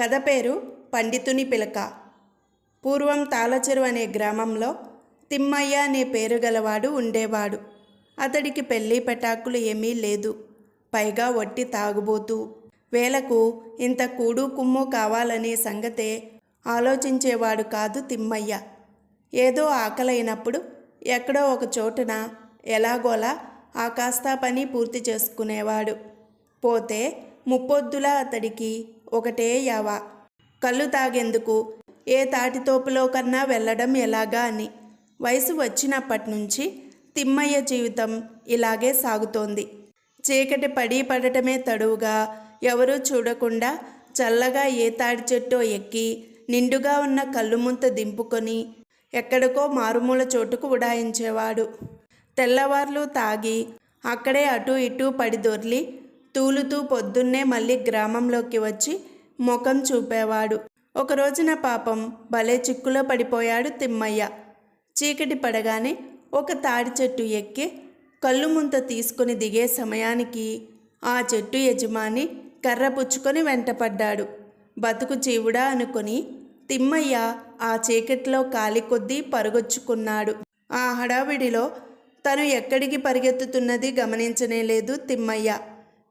కథ పేరు పండితుని పిలక. పూర్వం తాళచెరు అనే గ్రామంలో తిమ్మయ్య అనే పేరు గలవాడు ఉండేవాడు. అతడికి పెళ్ళి పెటాకులు ఏమీ లేదు. పైగా వట్టి తాగుబోతూ. వేలకు ఇంత కూడు కుమ్ము కావాలనే సంగతే ఆలోచించేవాడు కాదు తిమ్మయ్య. ఏదో ఆకలైనప్పుడు ఎక్కడో ఒక చోటున ఎలాగోలా ఆ కాస్త పని పూర్తి చేసుకునేవాడు. పోతే ముప్పొద్దులా అతడికి ఒకటే యావా. కళ్ళు తాగేందుకు? ఏ తాటితోపులో కన్నా వెళ్ళడం ఎలాగా అని. వయసు వచ్చినప్పటి నుంచి తిమ్మయ్య జీవితం ఇలాగే సాగుతోంది. చీకటి పడి పడటమే తడువుగా ఎవరూ చూడకుండా చల్లగా ఏ తాడి చెట్టో ఎక్కి నిండుగా ఉన్న కళ్ళు ముంత దింపుకొని ఎక్కడికో మారుమూల చోటుకు ఉడాయించేవాడు. తెల్లవార్లు తాగి అక్కడే అటు ఇటు పడి దొర్లి తూలుతూ పొద్దున్నే మళ్ళీ గ్రామంలోకి వచ్చి ముఖం చూపేవాడు. ఒక రోజున పాపం భలే చిక్కులో పడిపోయాడు తిమ్మయ్య. చీకటి పడగానే ఒక తాడి చెట్టు ఎక్కి కళ్ళు ముంత తీసుకుని దిగే సమయానికి ఆ చెట్టు యజమాని కర్ర పుచ్చుకొని వెంటపడ్డాడు. బతుకు చీవుడా అనుకొని తిమ్మయ్య ఆ చీకట్లో కాలి కొద్దీ పరుగొచ్చుకున్నాడు. ఆ హడావిడిలో తను ఎక్కడికి పరిగెత్తుతున్నది గమనించనే లేదు తిమ్మయ్య.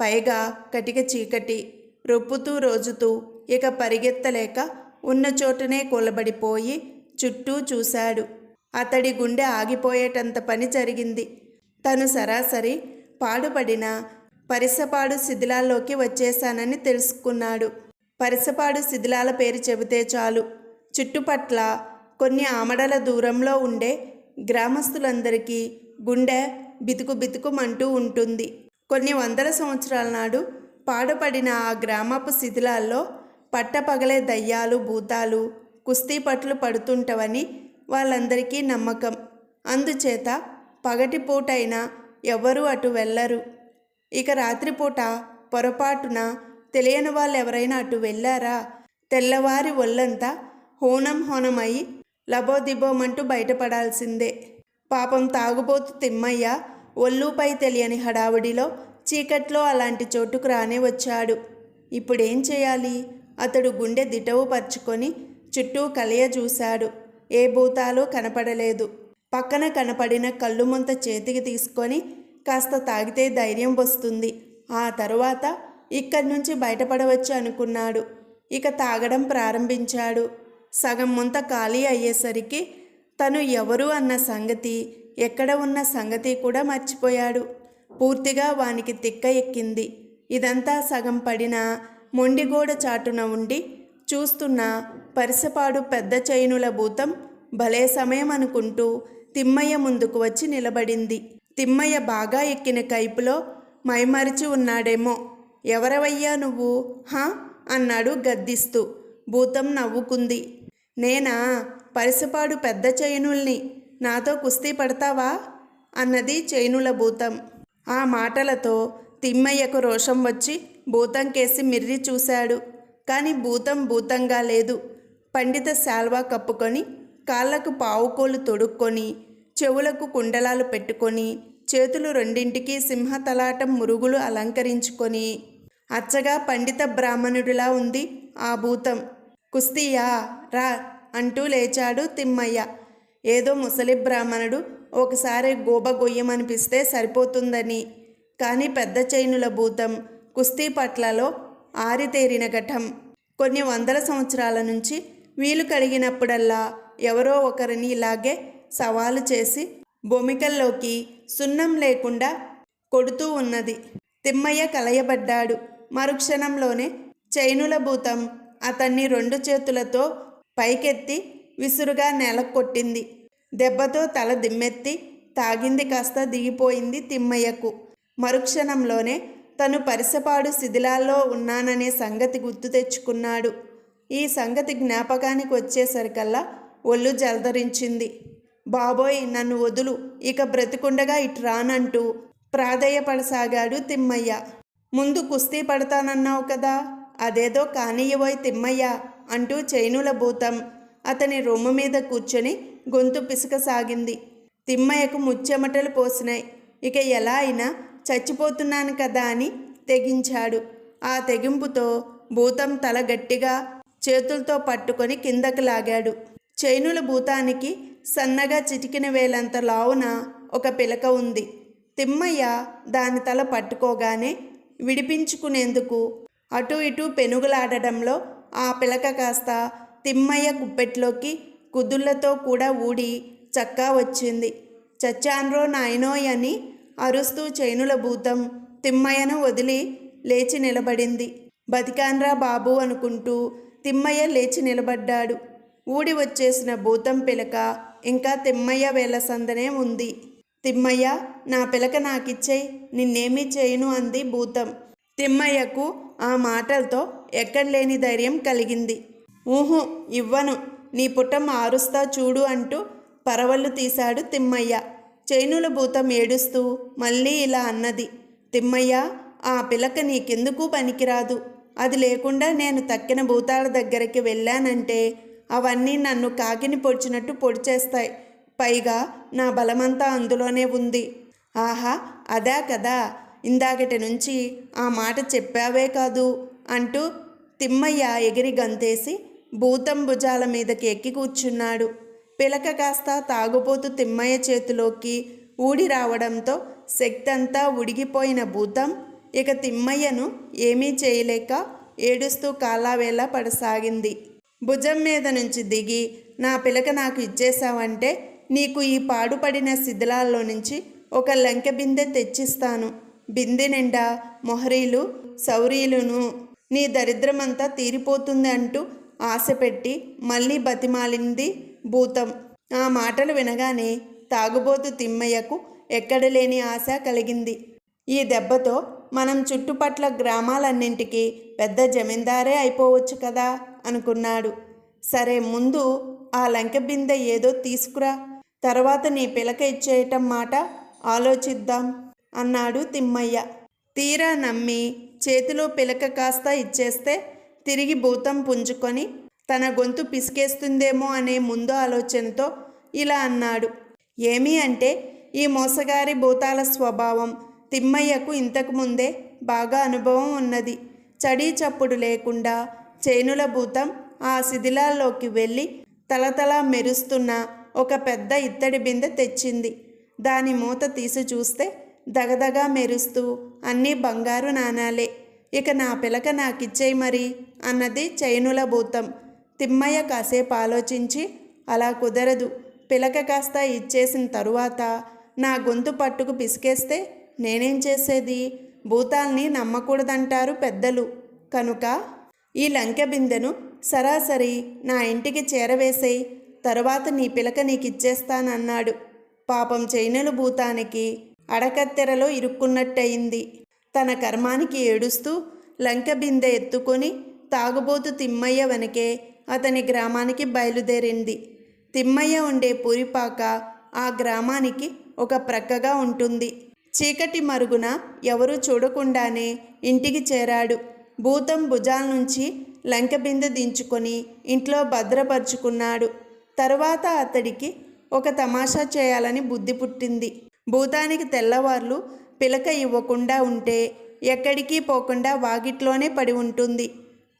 పైగా కటిక చీకటి రొప్పుతూ రోజుతూ ఇక పరిగెత్తలేక ఉన్న చోటనే కూలబడిపోయి చుట్టూ చూశాడు. అతడి గుండె ఆగిపోయేటంత పని జరిగింది. తను సరాసరి పాడుపడిన పరిసపాడు శిథిలాల్లోకి వచ్చేశానని తెలుసుకున్నాడు. పరిసపాడు శిథిలాల పేరు చెబితే చాలు. చుట్టుపట్ల కొన్ని ఆమడల దూరంలో ఉండే గ్రామస్తులందరికీ గుండె బితుకు బితుకుమంటూ ఉంటుంది. కొన్ని వందల సంవత్సరాల నాడు పాడుపడిన ఆ గ్రామపు శిథిలాల్లో పట్టపగలే దయ్యాలు భూతాలు కుస్తీ పట్లు పడుతుంటవని వాళ్ళందరికీ నమ్మకం. అందుచేత పగటిపూటైనా ఎవ్వరూ అటు వెళ్ళరు. ఇక రాత్రిపూట పొరపాటున తెలియని వాళ్ళు ఎవరైనా అటు వెళ్ళారా? తెల్లవారి ఒళ్ళంతా హోనం హోనమై లబోదిబోమంటూ బయటపడాల్సిందే. పాపం తాగుబోతు తిమ్మయ్య ఒళ్ళుపై తెలియని హడావుడిలో చీకట్లో అలాంటి చోటుకు రానే వచ్చాడు. ఇప్పుడేం చేయాలి? అతడు గుండె దిటవు పరుచుకొని చుట్టూ కలియ చూశాడు. ఏ భూతాలు కనపడలేదు. పక్కన కనపడిన కళ్ళు ముంత చేతికి తీసుకొని కాస్త తాగితే ధైర్యం వస్తుంది. ఆ తరువాత ఇక్కడి నుంచి బయటపడవచ్చు అనుకున్నాడు. ఇక తాగడం ప్రారంభించాడు. సగం ముంత ఖాళీ అయ్యేసరికి తను ఎవరు అన్న సంగతి ఎక్కడ ఉన్న సంగతి కూడా మర్చిపోయాడు. పూర్తిగా వానికి తిక్క ఎక్కింది. ఇదంతా సగం పడిన మొండిగోడ చాటున ఉండి చూస్తున్న పరిసపాడు పెద్ద చైనుల భూతం భలే సమయం అనుకుంటూ తిమ్మయ్య ముందుకు వచ్చి నిలబడింది. తిమ్మయ్య బాగా ఎక్కిన కైపులో మైమరిచి ఉన్నాడేమో. ఎవరవయ్యా నువ్వు? హా? అన్నాడు గద్దిస్తూ. భూతం నవ్వుకుంది. నేనా? పరిసపాడు పెద్ద చైనుల్ని నాతో కుస్తీ పడతావా? అన్నది చైనుల భూతం. ఆ మాటలతో తిమ్మయ్యకు రోషం వచ్చి భూతం కేసి మిర్రి చూశాడు. కానీ భూతం భూతంగా లేదు. పండిత శాల్వా కప్పుకొని కాళ్ళకు పావుకోలు తొడుక్కొని చెవులకు కుండలాలు పెట్టుకొని చేతులు రెండింటికి సింహతలాటం మురుగులు అలంకరించుకొని అచ్చగా పండిత బ్రాహ్మణుడిలా ఉంది ఆ భూతం. కుస్తీయా రా అంటూ లేచాడు తిమ్మయ్య. ఏదో ముసలి బ్రాహ్మణుడు ఒకసారి గోబ గొయ్యమనిపిస్తే సరిపోతుందని. కానీ పెద్ద చైనుల భూతం కుస్తీ పట్లలో ఆరితేరిన ఘటం. కొన్ని వందల సంవత్సరాల నుంచి వీలు కడిగినప్పుడల్లా ఎవరో ఒకరిని ఇలాగే సవాలు చేసి భూమికల్లోకి సున్నం లేకుండా కొడుతూ ఉన్నది. తిమ్మయ్య కలయబడ్డాడు. మరుక్షణంలోనే చైనుల భూతం అతన్ని రెండు చేతులతో పైకెత్తి విసురుగా నేల కొట్టింది దెబ్బతో తల దిమ్మెత్తి తాగింది కాస్త దిగిపోయింది తిమ్మయ్యకు. మరుక్షణంలోనే తను పరిసపాడు శిథిలాల్లో ఉన్నాననే సంగతి గుర్తు తెచ్చుకున్నాడు. ఈ సంగతి జ్ఞాపకానికి వచ్చేసరికల్లా ఒళ్ళు జలధరించింది బాబోయ్ నన్ను వదులు. ఇక బ్రతికుండగా ఇటు రానంటూ ప్రాధేయపడసాగాడు తిమ్మయ్య. ముందు కుస్తీ పడతానన్నావు కదా అదేదో కానియబోయ్ తిమ్మయ్య అంటూ చైనుల భూతం అతని రొమ్ము మీద కూర్చొని గొంతు పిసకసాగింది. తిమ్మయ్యకు ముచ్చెమటలు పోసినాయి. ఇక ఎలా అయినా చచ్చిపోతున్నాను కదా అని తెగించాడు. ఆ తెగింపుతో భూతం తల గట్టిగా చేతులతో పట్టుకొని కిందకు లాగాడు. చైనుల భూతానికి సన్నగా చిటికిన వేలంత లావున ఒక పిలక ఉంది. తిమ్మయ్య దాని తల పట్టుకోగానే విడిపించుకునేందుకు అటు ఇటు పెనుగులాడడంలో ఆ పిలక కాస్త తిమ్మయ్య గుప్పెట్లోకి కుదుళ్ళతో కూడా ఊడి చక్కా వచ్చింది. చచ్చాన్రో నాయనోయ్ అని అరుస్తూ చైనుల భూతం తిమ్మయ్యను వదిలి లేచి నిలబడింది. బతికాన్రా బాబు అనుకుంటూ తిమ్మయ్య లేచి నిలబడ్డాడు. ఊడి వచ్చేసిన భూతం పిలక ఇంకా తిమ్మయ్య వేల సందనే ఉంది. తిమ్మయ్య నా పిలక నాకిచ్చేయ్ నిన్నేమీ చేయను అంది భూతం. తిమ్మయ్యకు ఆ మాటలతో ఎక్కడలేని ధైర్యం కలిగింది. ఊహు ఇవ్వను. నీ పుటం ఆరుస్తా చూడు అంటూ పరవళ్ళు తీశాడు తిమ్మయ్య. చైనుల భూతం ఏడుస్తూ మళ్ళీ ఇలా అన్నది. తిమ్మయ్య ఆ పిలక నీకెందుకు పనికిరాదు? అది లేకుండా నేను తక్కిన భూతాల దగ్గరికి వెళ్ళానంటే అవన్నీ నన్ను కాకిని పొడిచినట్టు పొడిచేస్తాయి. పైగా నా బలమంతా అందులోనే ఉంది. ఆహా అదా కదా. ఇందాకటి నుంచి ఆ మాట చెప్పావే కాదు అంటూ తిమ్మయ్య ఎగిరి గంతేసి భూతం భుజాల మీదకి ఎక్కి కూర్చున్నాడు. పిలక కాస్త తాగుబోతు తిమ్మయ్య చేతిలోకి ఊడి రావడంతో శక్తి అంతా ఉడిగిపోయిన భూతం ఇక తిమ్మయ్యను ఏమీ చేయలేక ఏడుస్తూ కాలావేళ పడసాగింది. భుజం మీద నుంచి దిగి నా పిలక నాకు ఇచ్చేశావంటే నీకు ఈ పాడుపడిన శిథిలాల్లో నుంచి ఒక లంకె బిందె తెచ్చిస్తాను. బిందె నిండా మొహరీలు సౌరీలును నీ దరిద్రమంతా తీరిపోతుంది అంటూ ఆశ పెట్టి మళ్ళీ బతిమాలింది భూతం. ఆ మాటలు వినగానే తాగుబోతు తిమ్మయ్యకు ఎక్కడలేని ఆశ కలిగింది. ఈ దెబ్బతో మనం చుట్టుపట్ల గ్రామాలన్నింటికి పెద్ద జమీందారే అయిపోవచ్చు కదా అనుకున్నాడు. సరే ముందు ఆ లంక బిందె ఏదో తీసుకురా. తర్వాత నీ పిలక ఇచ్చేయటం మాట ఆలోచిద్దాం అన్నాడు తిమ్మయ్య. తీరా నమ్మి చేతిలో పిలక కాస్త ఇచ్చేస్తే తిరిగి భూతం పుంజుకొని తన గొంతు పిసికేస్తుందేమో అనే ముందు ఆలోచనతో ఇలా అన్నాడు. ఏమి అంటే ఈ మోసగారి భూతాల స్వభావం తిమ్మయ్యకు ఇంతకు ముందే బాగా అనుభవం ఉన్నది. చడీ చప్పుడు లేకుండా చేనుల భూతం ఆ శిథిలాల్లోకి వెళ్ళి తలతల మెరుస్తున్న ఒక పెద్ద ఇత్తడి బిందె తెచ్చింది. దాని మూత తీసి చూస్తే దగదగా మెరుస్తూ అన్నీ బంగారు నాణాలే. ఇక నా పిలక నాకిచ్చేయి మరి అన్నది చైనుల భూతం. తిమ్మయ్య కాసేపు ఆలోచించి అలా కుదరదు. పిలక కాస్త ఇచ్చేసిన తరువాత నా గొంతు పట్టుకు పిసికేస్తే నేనేం చేసేది? భూతాల్ని నమ్మకూడదంటారు పెద్దలు. కనుక ఈ లంకె బిందెను సరాసరి నా ఇంటికి చేరవేసేయి. తరువాత నీ పిలక నీకిచ్చేస్తానన్నాడు. పాపం చైనలు భూతానికి అడకత్తెరలో ఇరుక్కున్నట్టయింది. తన కర్మానికి ఏడుస్తూ లంక బిందె ఎత్తుకొని తాగుబోతు తిమ్మయ్య వెనకే అతని గ్రామానికి బయలుదేరింది. తిమ్మయ్య ఉండే పూరిపాక ఆ గ్రామానికి ఒక ప్రక్కగా ఉంటుంది. చీకటి మరుగున ఎవరూ చూడకుండానే ఇంటికి చేరాడు. భూతం భుజాల నుంచి లంక బిందె దించుకొని ఇంట్లో భద్రపరుచుకున్నాడు. తరువాత అతడికి ఒక తమాషా చేయాలని బుద్ధి పుట్టింది. భూతానికి తెల్లవార్లు పిలక ఇవ్వకుండా ఉంటే ఎక్కడికి పోకుండా వాకిట్లోనే పడి ఉంటుంది.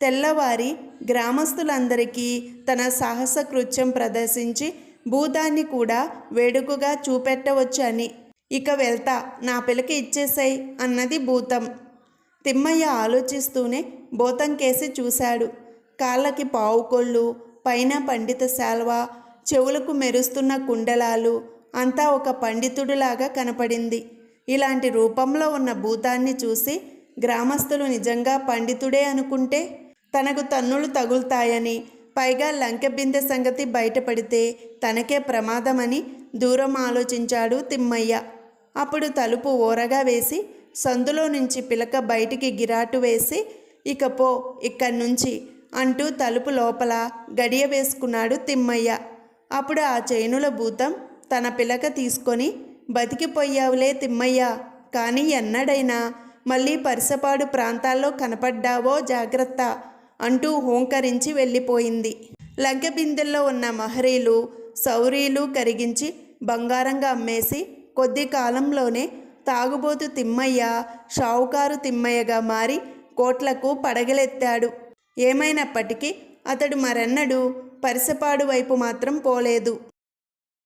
తెల్లవారి గ్రామస్తులందరికీ తన సాహస కృత్యం ప్రదర్శించి భూతాన్ని కూడా వేడుకగా చూపెట్టవచ్చు అని ఇక వెళ్తా నా పిలక ఇచ్చేసాయి అన్నది భూతం. తిమ్మయ్య ఆలోచిస్తూనే భూతం కేసి చూశాడు. కాళ్ళకి పావుకొళ్ళు పైన పండిత శాల్వ చెవులకు మెరుస్తున్న కుండలాలు అంతా ఒక పండితుడిలాగా కనపడింది. ఇలాంటి రూపంలో ఉన్న భూతాన్ని చూసి గ్రామస్తులు నిజంగా పండితుడే అనుకుంటే తనకు తన్నులు తగులుతాయని పైగా లంకెబిందె సంగతి బయటపడితే తనకే ప్రమాదమని దూరం ఆలోచించాడు తిమ్మయ్య. అప్పుడు తలుపు ఓరగా వేసి సందులో నుంచి పిలక బయటికి గిరాటు వేసి ఇక పో ఇక్కడి నుంచి అంటూ తలుపు లోపల గడియ వేసుకున్నాడు తిమ్మయ్య. అప్పుడు ఆ చేనుల భూతం తన పిలక తీసుకొని బతికిపోయావులే తిమ్మయ్య. కానీ ఎన్నడైనా మళ్ళీ పరిసపాడు ప్రాంతాల్లో కనపడ్డావో జాగ్రత్త అంటూ హోంకరించి వెళ్ళిపోయింది. లంకె బిందెల్లో ఉన్న మహరీలు సౌరీలు కరిగించి బంగారంగా అమ్మేసి కొద్ది కాలంలోనే తాగుబోతు తిమ్మయ్య షావుకారు తిమ్మయ్యగా మారి కోట్లకు పడగలెత్తాడు. ఏమైనప్పటికీ అతడు మరెన్నడూ పరిసపాడు వైపు మాత్రం పోలేదు.